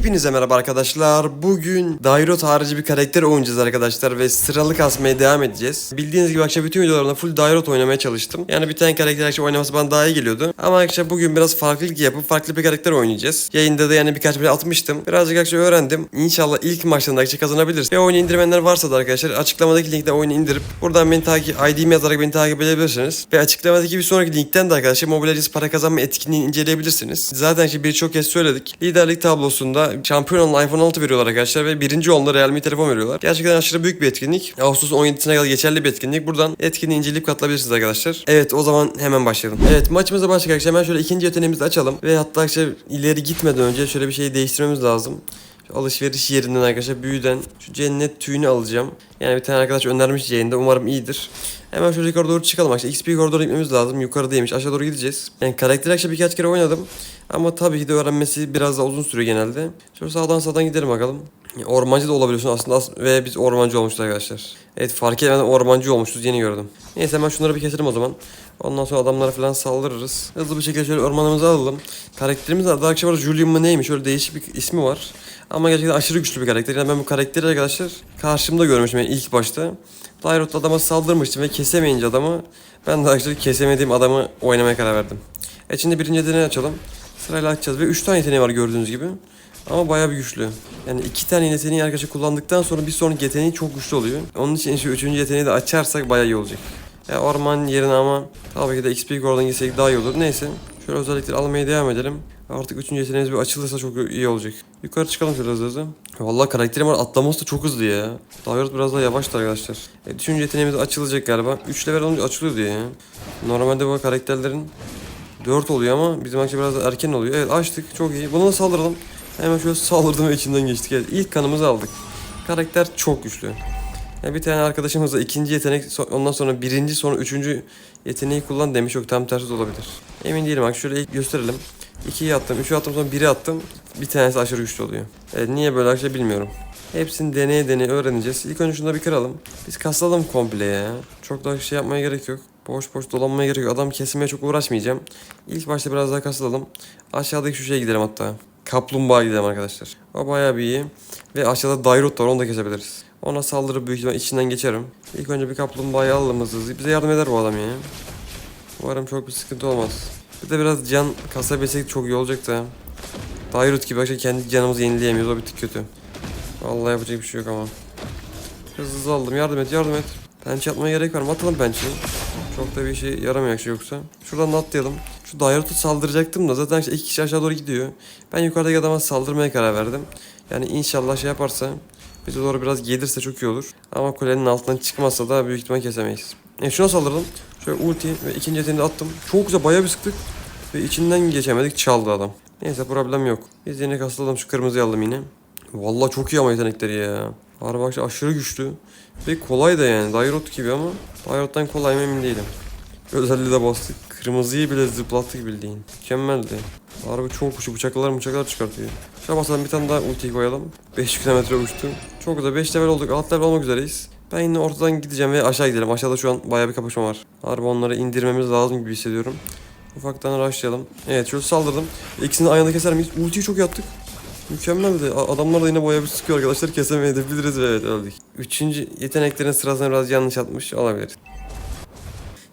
Hepinize merhaba arkadaşlar. Bugün Dairot harici bir karakter oynayacağız arkadaşlar ve sıralı kasmaya devam edeceğiz. Bildiğiniz gibi akşam bütün videolarımda full Dairot oynamaya çalıştım. Yani bir tane karakter akşam oynaması bana daha iyi geliyordu. Ama akşam bugün biraz farklılık yapıp farklı bir karakter oynayacağız. Yayında da yani birkaç bir atmıştım. Birazcık akşam öğrendim. İnşallah ilk maçlarında akşam kazanabiliriz. Ve oyunu indirmenler varsa da arkadaşlar açıklamadaki linkten oyunu indirip buradan beni takip ID'mi yazarak beni takip edebilirsiniz. Ve açıklamadaki bir sonraki linkten de arkadaşlar Mobile para kazanma etkinliğini inceleyebilirsiniz. Zaten işte birçok kez söyledik. Liderlik tablosunda şampiyon olan iPhone 6 veriyorlar arkadaşlar ve birinci onlara Realme telefon veriyorlar. Gerçekten aşırı büyük bir etkinlik. Ağustos 17'sine kadar geçerli bir etkinlik. Buradan etkinliği inceleyip katılabilirsiniz arkadaşlar. Evet o zaman hemen başlayalım. Evet maçımıza başlayalım arkadaşlar. Hemen şöyle ikinci yeteneğimizi açalım. Ve hatta işte ileri gitmeden önce şöyle bir şeyi değiştirmemiz lazım. Alışveriş yerinden arkadaşlar büyüden şu cennet tüyünü alacağım. Yani bir tane arkadaş önermiş yayında umarım iyidir. Hemen şöyle yukarı doğru çıkalım arkadaşlar. XP koridora gitmemiz lazım. Yukarıdaymış. Aşağı doğru gideceğiz. Yani karakter akşam birkaç kere oynadım. Ama tabii ki de öğrenmesi biraz daha uzun sürüyor genelde. Şöyle sağdan sağdan gidelim bakalım. Ormancı da olabiliyorsun aslında as- ve biz ormancı olmuşuz arkadaşlar. Evet fark etmeden ormancı olmuşuz yeni gördüm. Neyse hemen şunları bir keselim o zaman. Ondan sonra adamlara falan saldırırız. Hızlı bir şekilde şöyle ormanımızı alalım. Karakterimiz adı akşam var Julian mı neymiş şöyle değişik bir ismi var. Ama gerçekten aşırı güçlü bir karakter. Yani ben bu karakteri arkadaşlar karşımda görmüşüm yani ilk başta. Dairot adama saldırmıştım ve kesemeyince adamı ben de arkadaşlar kesemediğim adamı oynamaya karar verdim. E şimdi birinci yeteneği açalım. Sırayla açacağız ve 3 tane yeteneği var gördüğünüz gibi. Ama bayağı bir güçlü. Yani iki tane yeteneği arkadaşlar kullandıktan sonra bir sonraki yeteneği çok güçlü oluyor. Onun için şu üçüncü yeteneği de açarsak bayağı iyi olacak. Ya orman yerine ama tabii ki de XP oradan gitsek daha iyi olur. Neyse. Şöyle özellikleri almaya devam edelim. Artık üçüncü yeteneğimiz bir açılırsa çok iyi olacak. Yukarı çıkalım şöyle hızlı hızlı. Vallahi karakterim var atlaması da çok hızlı ya. Davet biraz daha yavaştı arkadaşlar. E, üçüncü yeteneğimiz açılacak galiba. 3 level olunca açılıyor diye. Normalde bu karakterlerin 4 oluyor ama bizim akşam biraz erken oluyor. Evet açtık çok iyi. Buna da saldıralım. Hemen şöyle saldırdım ve içinden geçtik. Evet, ilk kanımızı aldık. Karakter çok güçlü. Yani bir tane arkadaşımız da ikinci yetenek ondan sonra birinci sonra üçüncü yeteneği kullan demiş yok tam tersi de olabilir. Emin değilim bak şöyle gösterelim. 2'yi attım, 3'ü attım sonra 1'i attım. Bir tanesi aşırı güçlü oluyor. Evet niye böyle şey bilmiyorum. Hepsini deneye deneye öğreneceğiz. İlk önce şunu bir kıralım. Biz kaslalım komple ya. Çok daha şey yapmaya gerek yok. Boş boş dolanmaya gerek yok. Adam kesmeye çok uğraşmayacağım. İlk başta biraz daha kaslalım. Aşağıdaki şu şeye gidelim hatta. Kaplumbağa gidelim arkadaşlar. O bayağı bir iyi. Ve aşağıda Dairot var onu da kesebiliriz. Ona saldırı büyük ihtimal içinden geçerim. İlk önce bir kaplumbağayı alalım hızlı hızlı. Bize yardım eder bu adam ya. Umarım çok bir sıkıntı olmaz. Bir de biraz can kasabilsek çok iyi olacak da. Dairut gibi arkadaşlar kendi canımızı yenileyemiyoruz o bir tık kötü. Vallahi yapacak bir şey yok ama. Hızlı hızlı aldım yardım et yardım et. Pençe atmaya gerek var mı? Atalım pençeyi. Çok da bir şey yaramayacak şey yoksa. Şuradan atlayalım. Şu Dairut'u saldıracaktım da zaten işte iki kişi aşağı doğru gidiyor. Ben yukarıdaki adama saldırmaya karar verdim. Yani inşallah şey yaparsa bize doğru biraz gelirse çok iyi olur. Ama kulenin altından çıkmazsa da büyük ihtimal kesemeyiz. E şuna saldırdım. Şöyle ulti ve ikinci yeteneği attım. Çok güzel bayağı bir sıktık. Ve içinden geçemedik çaldı adam. Neyse problem yok. Biz yine kasaladım şu kırmızıyı aldım yine. Vallahi çok iyi ama yetenekleri ya. Harbi akşam aşırı güçlü. Ve kolay da yani. Dairot gibi ama Dairot'tan kolay mı emin değilim. Özelliği de bastık. Kırmızıyı bile zıplattık bildiğin. Mükemmeldi. Harbi çok güçlü bıçaklar bıçaklar çıkartıyor. Şuna basalım bir tane daha ultiyi koyalım. 5 kilometre uçtu. Çok güzel 5 level olduk. 6 level olmak üzereyiz. Ben yine ortadan gideceğim ve aşağı gidelim. Aşağıda şu an bayağı bir kapışma var. Harbi onları indirmemiz lazım gibi hissediyorum. Ufaktan rushlayalım. Evet şöyle saldırdım. İkisini aynı anda keser miyiz? Ultiyi çok iyi attık. Mükemmeldi. Adamlar da yine bayağı bir sıkıyor arkadaşlar. Kesemeyebiliriz ve evet öldük. Üçüncü yeteneklerin sırasını biraz yanlış atmış olabilir.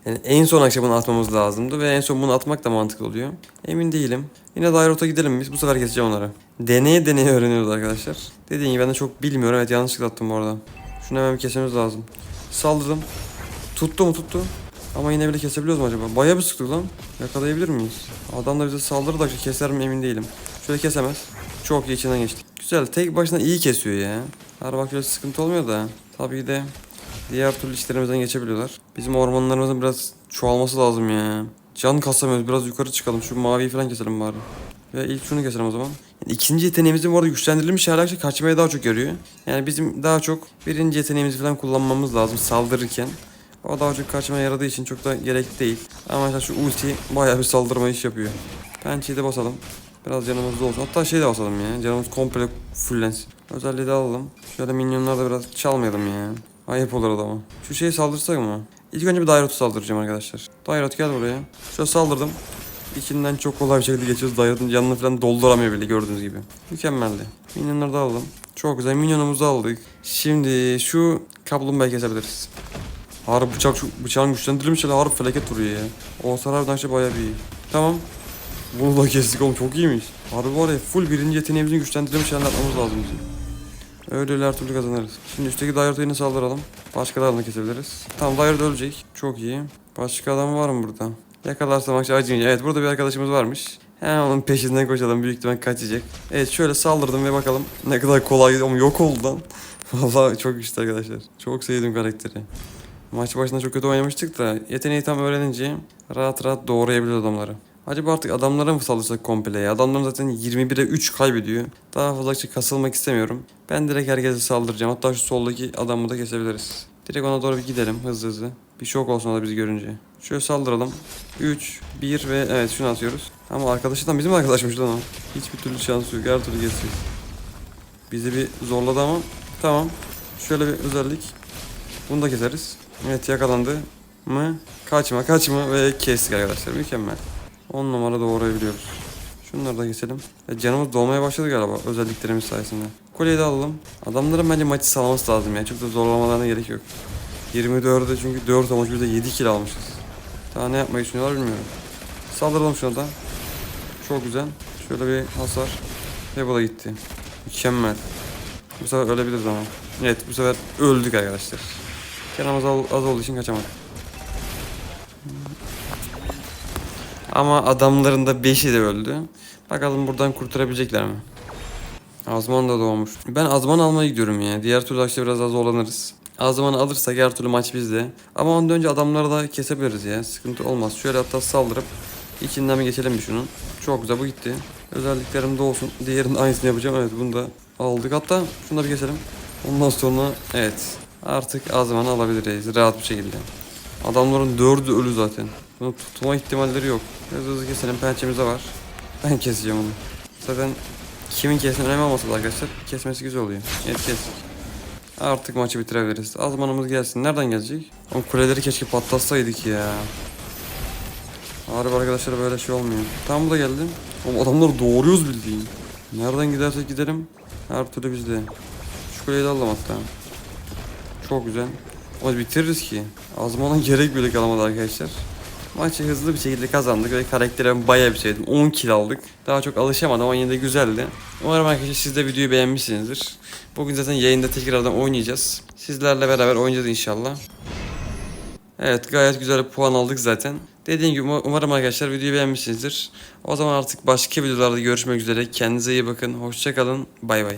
Yani en son akşam bunu atmamız lazımdı ve en son bunu atmak da mantıklı oluyor. Emin değilim. Yine Dairot'a gidelim biz. Bu sefer keseceğim onları. Deneye deneye öğreniyoruz arkadaşlar. Dediğim gibi ben de çok bilmiyorum. Evet yanlışlıkla attım bu arada. Şunu hemen bir kesmemiz lazım. Saldırdım. Tuttu mu tuttu. Ama yine bile kesebiliyoruz mu acaba? Bayağı bir sıktık lan. Yakalayabilir miyiz? Adam da bize saldırdı da keser mi emin değilim. Şöyle kesemez. Çok iyi içinden geçti. Güzel. Tek başına iyi kesiyor ya. Her bak sıkıntı olmuyor da. Tabii de diğer türlü işlerimizden geçebiliyorlar. Bizim ormanlarımızın biraz çoğalması lazım ya. Can kasamıyoruz. Biraz yukarı çıkalım. Şu maviyi falan keselim bari. Ve ilk şunu keselim o zaman. Yani ikinci yeteneğimizin bu arada güçlendirilmiş hali kaçmaya daha çok yarıyor. Yani bizim daha çok birinci yeteneğimizi falan kullanmamız lazım saldırırken. O daha çok kaçmaya yaradığı için çok da gerekli değil. Ama mesela şu ulti bayağı bir saldırma iş yapıyor. Pençeyi de basalım. Biraz canımız olsun. Hatta şey de basalım ya. Canımız komple fullensin. Özelliği de alalım. Şöyle minyonlar da biraz çalmayalım ya. Ayıp olur adama. Şu şeyi saldırsak mı? İlk önce bir Dairot'u saldıracağım arkadaşlar. Dairot gel buraya. Şöyle saldırdım. İçinden çok kolay bir şekilde geçiyoruz. Dayatın canını falan dolduramıyor bile gördüğünüz gibi. Mükemmeldi. Minyonları da aldım. Çok güzel minyonumuzu aldık. Şimdi şu kaplumbağayı kesebiliriz. Harbi bıçak bıçağın güçlendirilmiş hele harbi felaket duruyor ya. O harbiden şey bayağı bir iyi. Tamam. Bunu da kestik oğlum çok iyiymiş. Harbi var ya full birinci yeteneğimizin güçlendirilmiş halini atmamız lazım bizim. Öyle her türlü kazanırız. Şimdi üstteki Dayart'ı yine saldıralım. Başkalarını kesebiliriz. Tamam Dayart ölecek. Çok iyi. Başka adam var mı burada? Yakalarsam akşam acıyınca. Evet burada bir arkadaşımız varmış. Hemen onun peşinden koşalım. Büyük ihtimal kaçacak. Evet şöyle saldırdım ve bakalım ne kadar kolay. Ama yok oldu lan. Vallahi çok güçlü arkadaşlar. Çok sevdim karakteri. Maç başında çok kötü oynamıştık da yeteneği tam öğrenince rahat rahat doğrayabiliyor adamları. Acaba artık adamlara mı saldırsak komple ya? Adamlar zaten 21'e 3 kaybediyor. Daha fazla kasılmak istemiyorum. Ben direkt herkese saldıracağım. Hatta şu soldaki adamı da kesebiliriz. Direkt ona doğru bir gidelim hızlı hızlı. Bir şok olsun da bizi görünce. Şöyle saldıralım. 3, 1 ve evet şunu atıyoruz. Ama arkadaşından bizim arkadaşmış lan o. Hiçbir türlü şansı yok. Her türlü geçecek. Bizi bir zorladı ama tamam. Şöyle bir özellik. Bunu da keseriz. Evet yakalandı mı? Kaçma kaçma ve kestik arkadaşlar. Mükemmel. 10 numara doğrayabiliyoruz. Şunları da keselim. E, canımız dolmaya başladı galiba özelliklerimiz sayesinde. Kolyeyi de alalım. Adamların bence maçı sağlaması lazım ya. Çok da zorlamalarına gerek yok. 24'de çünkü 4 olmuş biz de 7 kill almışız. Daha ne yapmayı düşünüyorlar bilmiyorum. Saldıralım şuna da. Çok güzel. Şöyle bir hasar. Ve bu da gitti. Mükemmel. Bu sefer ölebiliriz ama. Evet bu sefer öldük arkadaşlar. Canımız az olduğu için kaçamadık. Ama adamların da 5'i de öldü. Bakalım buradan kurtarabilecekler mi? Azman da doğmuş. Ben Azman almaya gidiyorum ya. Diğer türlü akşam biraz daha zorlanırız. Azman'ı alırsak her türlü maç bizde. Ama ondan önce adamları da kesebiliriz ya. Sıkıntı olmaz. Şöyle hatta saldırıp içinden bir geçelim bir şunun. Çok güzel bu gitti. Özelliklerim de olsun. Diğerinin aynısını yapacağım. Evet bunu da aldık. Hatta şunu da bir keselim. Ondan sonra evet. Artık Azman'ı alabiliriz. Rahat bir şekilde. Adamların dördü ölü zaten. Bunu tutma ihtimalleri yok. Biraz hızlı keselim. Pençemiz de var. Ben keseceğim onu. Zaten kimin kesme önemli olmasa da arkadaşlar kesmesi güzel oluyor. Evet kestik. Artık maçı bitirebiliriz. Azmanımız gelsin. Nereden gelecek? O kuleleri keşke patlatsaydık ya. Harbi arkadaşlar böyle şey olmuyor. Tam da geldi. Oğlum adamları doğuruyoruz bildiğin. Nereden gidersek gidelim. Her türlü bizde. Şu kuleyi de alalım hatta. Çok güzel. Ama bitiririz ki. Azman'a gerek bile kalmadı arkadaşlar. Maçı hızlı bir şekilde kazandık ve karakterimi bayağı bir sevdim. 10 kill aldık. Daha çok alışamadım ama yine de güzeldi. Umarım arkadaşlar siz de videoyu beğenmişsinizdir. Bugün zaten yayında tekrardan oynayacağız. Sizlerle beraber oynayacağız inşallah. Evet gayet güzel bir puan aldık zaten. Dediğim gibi umarım arkadaşlar videoyu beğenmişsinizdir. O zaman artık başka videolarda görüşmek üzere. Kendinize iyi bakın. Hoşçakalın. Bay bay.